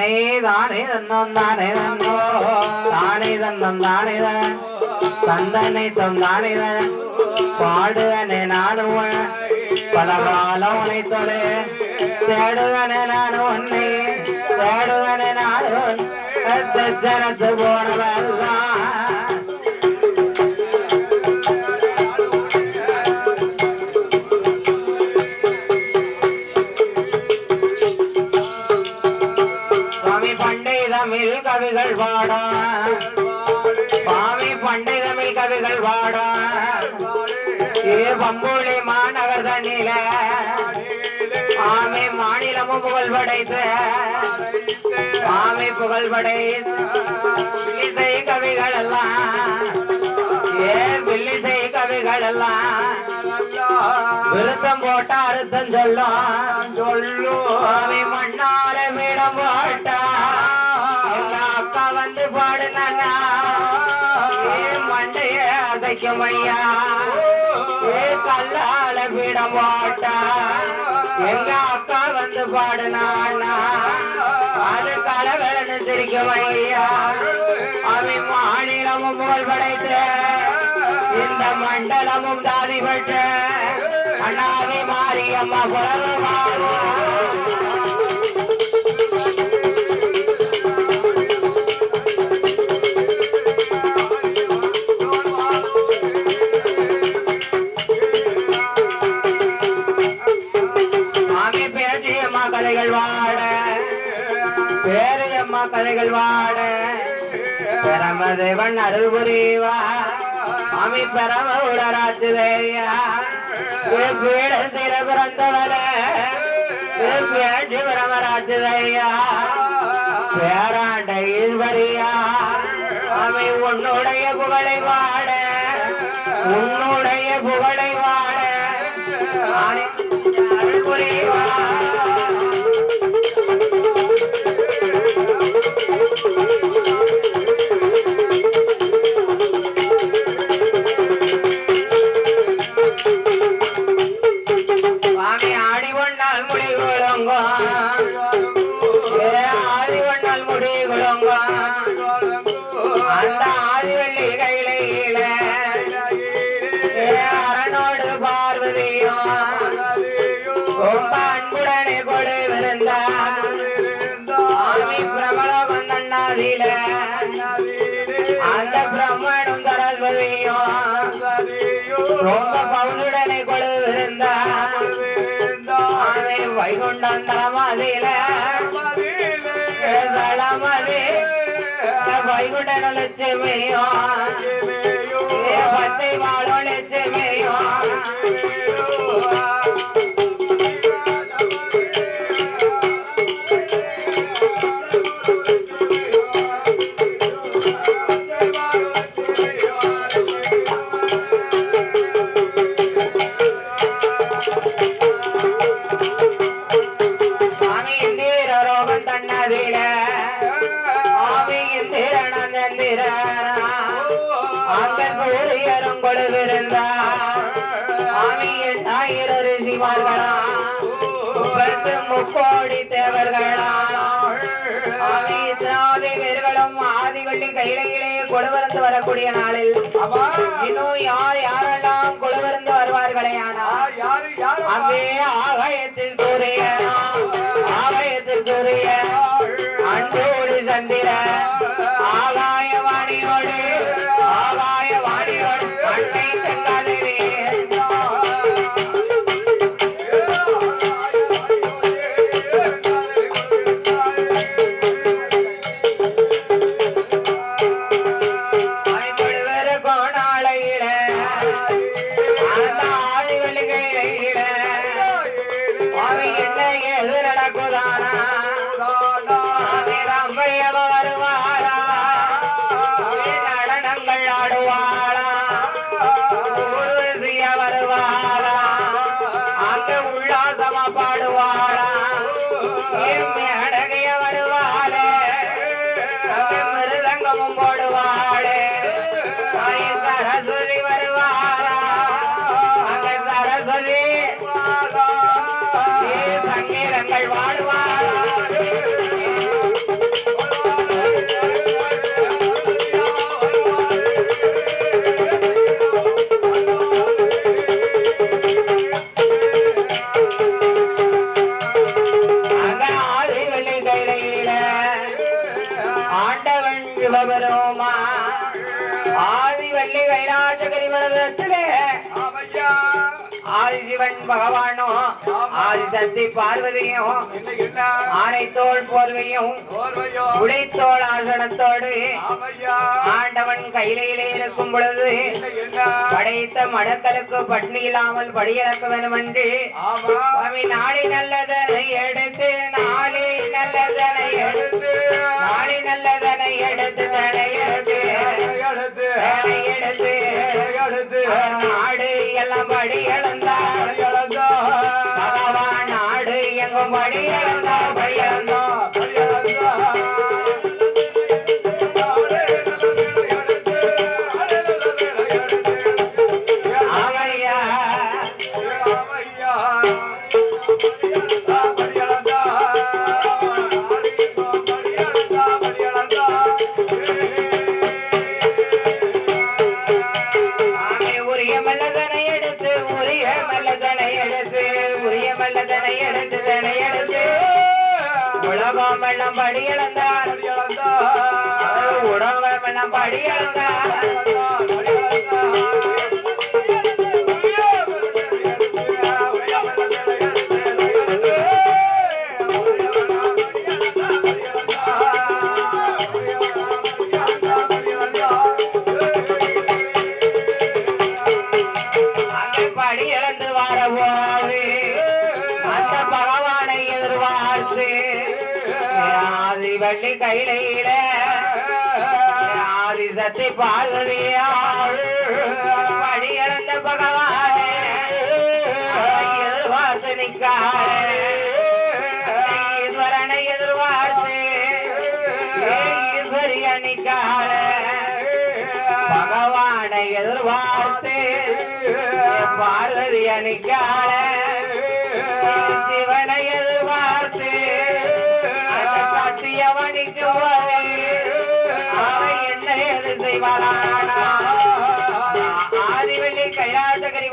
தானே தானே தன்னம் தானே தன்னோ தானே தன்னம் தானே தந்தனை தொந்தானே பாடுவனே நானும் பல காலம் உனைத்தொடு தேடுவனே நானும் உன்னை. தேடுவனே நானும் சரத்து போனவெல்லாம் கவிகள் பாடா சுவாமி பண்டை தமிழ் கவிகள் பாடா ஏ பம்புளி மாநகர் தண்ணில ஆமை மாநிலமும் புகழ் படைத்த ஆமை புகழ் படைத்த கவிகள் எல்லாம் ஏ வில்லிசை கவிகள் எல்லாம் விருத்தம் போட்டா அறுத்தம் சொல்லும். சொல்லும். சுவாமி மண்ணால மீடம் போட்டா அசைக்கும் ஐயா ஏ கல்லால விட மாட்டா எங்க அக்கா வந்து பாடுனா அது கலகலன்னு சிரிக்கும் ஐயா அவன் மாநிலமும் போல் படைத்த இந்த மண்டலமும் தாதிபட்ட அண்ணாவி மாரியம்மா குலருவாரோ மாமி அம்மா கதைகள் வாட. பெரமதேவன் அருள் புரிவா. மாமி பெரம உடராச்சுதையா பீடத்தில பிறந்தவர பேச்சு பிரமராச்சுதையா பேராண்ட ஈஸ்வரியா அவை உன்னுடைய புகழை வாட. உன்னுடைய புகழை வாட. அருள் புரிவா. அந்த ஆதி வெள்ளி கையில அரணோடு பார்வதியும் ரொம்ப அன்புடனே கொடு விருந்தா பிரபலம் தன்னாதில அந்த பிரம்மனும் தரல்வதியும் ரொம்ப பவுனுடனே கொடு விருந்தா வைகுண்டம் தரமாதிலே வைகுண்ட லட்சுமியும் பச்சை மாளோ லட்சுமியும் முக்கோடி தேவர்களா? ஆதிவள்ளி கையிலே கொழுவருந்து வரக்கூடிய நாளில் இன்னும் யார் யாரெல்லாம் கொழுவருந்து வருவார்களே ஆனால் அங்கே ஆகாயத்தில் சூரியனா சரஸ்வதி வருவாரா? சரஸ்வதி சங்கீதங்கள் வாழ்வாரா ஆண்டவன் ஆதிவள்ளி ஆ ஆதிவள்ளி கைலாசகரி விரதத்திலே ஆதிசிவன் பகவானும் ஆதிசக்தி பார்வதியும் ஆனைத்தோள் போர்வையும் உடைத்தோள் ஆசனத்தோடு ஆண்டவன் கையிலே இருக்கும் பொழுது படைத்த மடக்கலுக்கு பட்னி இல்லாமல் படியிறக்க வேண்டும் என்று சுவாமி நாளை நல்லதனை எடுத்து நாளை நல்லதனை எடுத்து. நாளை நல்லதனை எடுத்து தனை எடுத்து தனை எடுத்து நாடு எல்லாம் படி இழந்தார் பகவான் நாடு எங்கும் படி இழந்தார் படி இழந்தார் உலகம் படி பகவானை எதிர்பார்த்து ஆதி வள்ளி கையில ஆதிசத்தை சக்தி பார்வதியா பகவானே. எதிர்பார்த்து நிற்காரே ஈஸ்வரனை எதிர்பார்த்து ஈஸ்வரி ஈஸ்வரிய பகவானை எதிர்பார்த்து பார்வதி அணிக்கால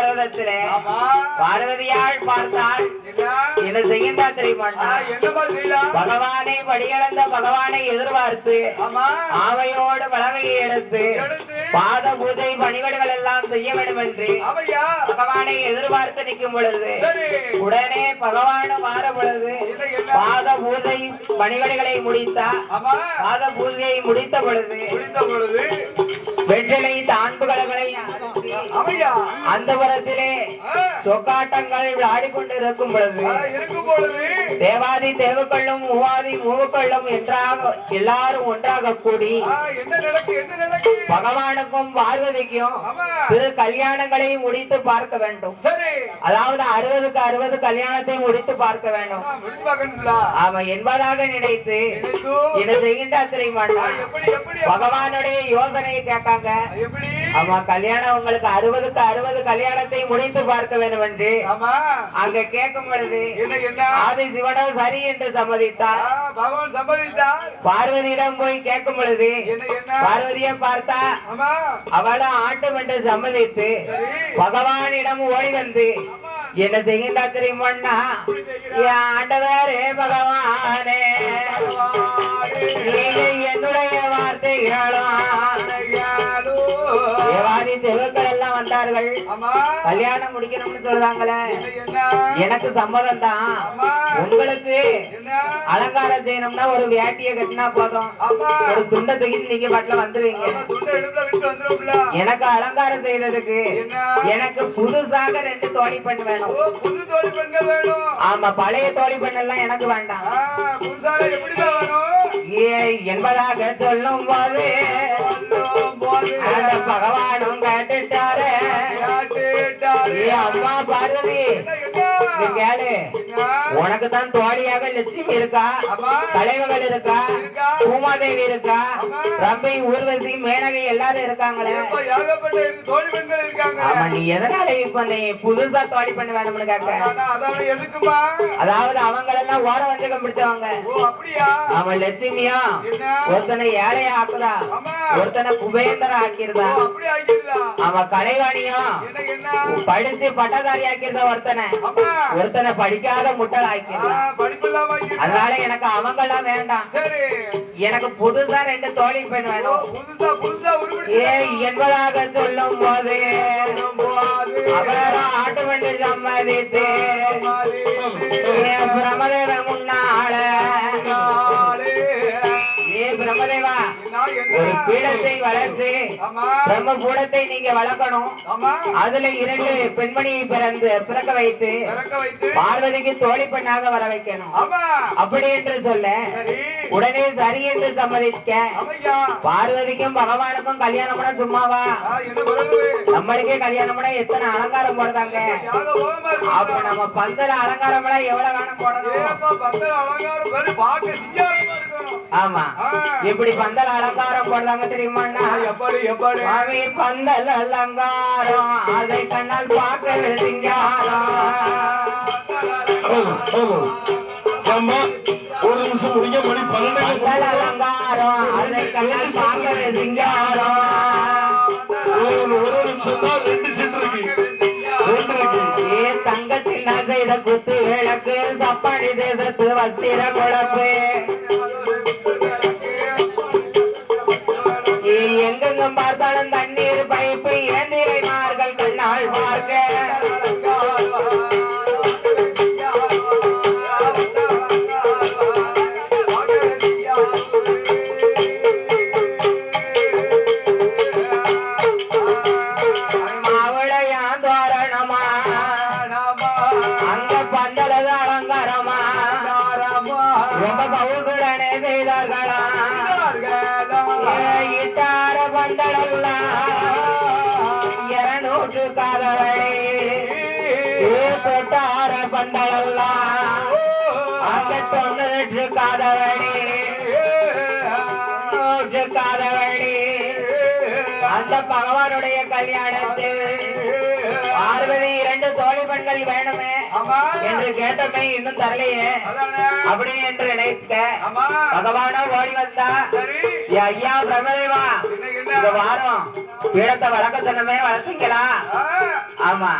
பர்வதத்திலே பார்வதியாள் பார்த்தாள் என்ன செய்கின்றா செய்யலாம் பகவானை படியளந்த பகவானை எதிர்பார்த்து ஆவையோடு பலகையை எடுத்து பாத பூஜை பணிவடுகள் எல்லாம் செய்ய வேண்டும் என்று பகவானை எதிர்பார்த்து நிற்கும் பொழுது உடனே பகவானும் மாற பொழுது பாத பூஜை பணிவடைகளை முடித்தா பாத பூஜையை முடித்த பொழுது வெற்றிலை தான்புகளை அவையா அந்த புறத்திலே ஆ, சொக்காட்டங்கள் இருக்கும் பொழுது தேவாதி தேவக்கள்ளும் மூவாதி மூவுக்கள்ளும் என்றாக எல்லாரும் ஒன்றாக கூடி என்ன நடக்கு என்ன நடக்கு? பகவானுக்கும் பார்வதிக்கும் ஆமா. திரு கல்யாணங்களை முடித்து பார்க்க வேண்டும். அதாவது அறுபதுக்கு அறுபது கல்யாணத்தை முடித்து பார்க்க வேண்டும். ஆ, முடிச்சு பார்க்கணுங்களா அவன் என்பதாக நினைத்து இதை செய்கின்ற தெரியுமாண்டா ஆ, எப்படி எப்படி? பகவானுடைய யோசனையை கேட்காங்க. ஆமா கல்யாணம் உங்களுக்கு அறுபதுக்கு அறுபது கல்யாணத்தை முடித்து பார்க்க வேண்டும் என்று. ஆமா. அங்க கேட்கும் பொழுது ஆதி சிவனும் சரி என்று சம்மதித்தார். பார்வதியிடம் போய் கேட்கும் பொழுது பார்வதியை பார்த்தா ஆமா அவளும் ஆட்டம் என்று சம்மதித்து பகவானிடம் ஓடி வந்து என்ன செய்கின்றா தெரியுமாண்ணா? என் ஆண்டவரே பகவானே என்னுடைய வார்த்தைகளும் தேவாதி தேவக்கள் எல்லாம் வந்தார்கள் கல்யாணம் முடிக்கணும்னு சொல்றாங்களே. எனக்கு சம்மதம் தான் உங்களுக்கு அலங்காரம் செய்யணும்னா ஒரு வேட்டியை கட்டினா போதும். ஒரு துண்டை தூக்கிட்டு நீங்க பாட்டுல வந்துருவீங்க. எனக்கு அலங்காரம் செய்ததுக்கு என்ன? எனக்கு புதுசாக ரெண்டு தோழி பெண் வேணும். புது தோழி பெண்கள் வேணும். ஆமா பழைய தோழி பெண் எல்லாம் எனக்கு வேண்டாம். ஆ, புதுசால எப்படிதான் வேணும்? என்பதாக சொல்லும் போது சொல்லும் போது அந்த பகவானும் கேட்டுட்டாரு. அம்மா பார்வதி உனக்கு தான் தோழியாக லட்சுமி இருக்கா. தலைவர்கள் இருக்கா. பூமாதேவி இருக்கா. ரம்பை ஊர்வசி மேனகை எல்லாரும் இருக்காங்களே. ஆமா நீ எதனால இப்ப நீ புதுசா தோழி பண்ண வேணும்னு கேட்க? அதாவது அவங்களெல்லாம் ஓர வஞ்சகம் பிடிச்சவங்க. அவன் லட்சுமியா ஒருத்தனை ஏழையா ஆக்குதா ஒருத்தனை குபேந்தர ஆக்கிருதா அவன் கலைவாணியும் படிச்சு பட்டதாரி ஆக்கிருதா ஒருத்தனை ஒருத்தனை படிக்காத முட்டல் அதனால எனக்கு அவங்கெல்லாம் வேண்டாம். எனக்கு புதுசா ரெண்டு தோழி பெண் வேணும். ஏ என்பதாக சொல்லும் போது அவரும் ஆட்டு வண்டி சம்மதித்து. பிரமதேவ ஏ பிரமதேவா. ஒரு பீடத்தை வளர்த்து பிரம்ம கூடத்தை நீங்க வளர்க்கணும். அதுல இரண்டு பெண்மணியை பிறந்து பிறக்க வைத்து பார்வதிக்கு தோழி பெண்ணாக வர வைக்கணும். அப்படி என்று சொல்ல உடனே சரி என்று சம்மதிக்க பார்வதிக்கும் பகவானுக்கும் கல்யாணம் பண்ண சும்மாவா? நம்மளுக்கே கல்யாணம் பண்ண எத்தனை அலங்காரம் போடுறாங்க? அப்ப நம்ம பந்தல அலங்காரம் பண்ண எவ்வளவு வேணும் போடணும்? ஆமா. ஆ, எப்படி பந்தல் அலங்காரம் போடுறாங்க தெரியுமாண்ணா எப்படி எப்படி? சுவாமி பந்தல் அலங்காரம் அதை கண்ணால் பார்க்க சிங்காரம் ஒரு நிமிஷம் முடிங்க மணி பன்னெண்டு. பந்தல் அலங்காரம் அதை கண்ணால் பார்க்க சிங்காரம் ஒரு ஒரு நிமிஷம் தான் ரெண்டு செட் இருக்கு. தங்கத்தில் நான் செய்த குத்து விளக்கு சப்பானி தேசத்து வஸ்திர குழப்பு. பந்தலது அலங்காரமா? ரொம்ப கவுசுடனே செய்தார்களா? இட்டார பந்தலெல்லாம் இருநூற்று காதவழி தொட்டார பந்தலெல்லாம் அங்க தொண்ணூற்று காதவழி நூற்று காதவழி அந்த பகவானுடைய கல்யாணத்தில் பார்வதி இரண்டு தோழி பெண்கள் வேணுமே. என்று கேட்டமே இன்னும் தரலையே. அப்படி என்று நினைக்க பகவானோ ஓடி வந்தா ஐயா பிரம்மதேவா இந்த வாரம் பீடத்தை வளர்க்க சொன்னமே வளர்த்தீங்களா? ஆமா.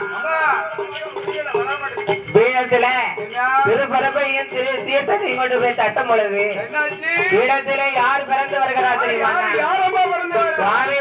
பீடத்துல திருப்பரப்பையும் திரு தீர்த்தத்தையும் கொண்டு போய் தட்டும் பொழுது பீடத்திலே யார் பிறந்து வருகிறார் தெரியுமா? சுவாமி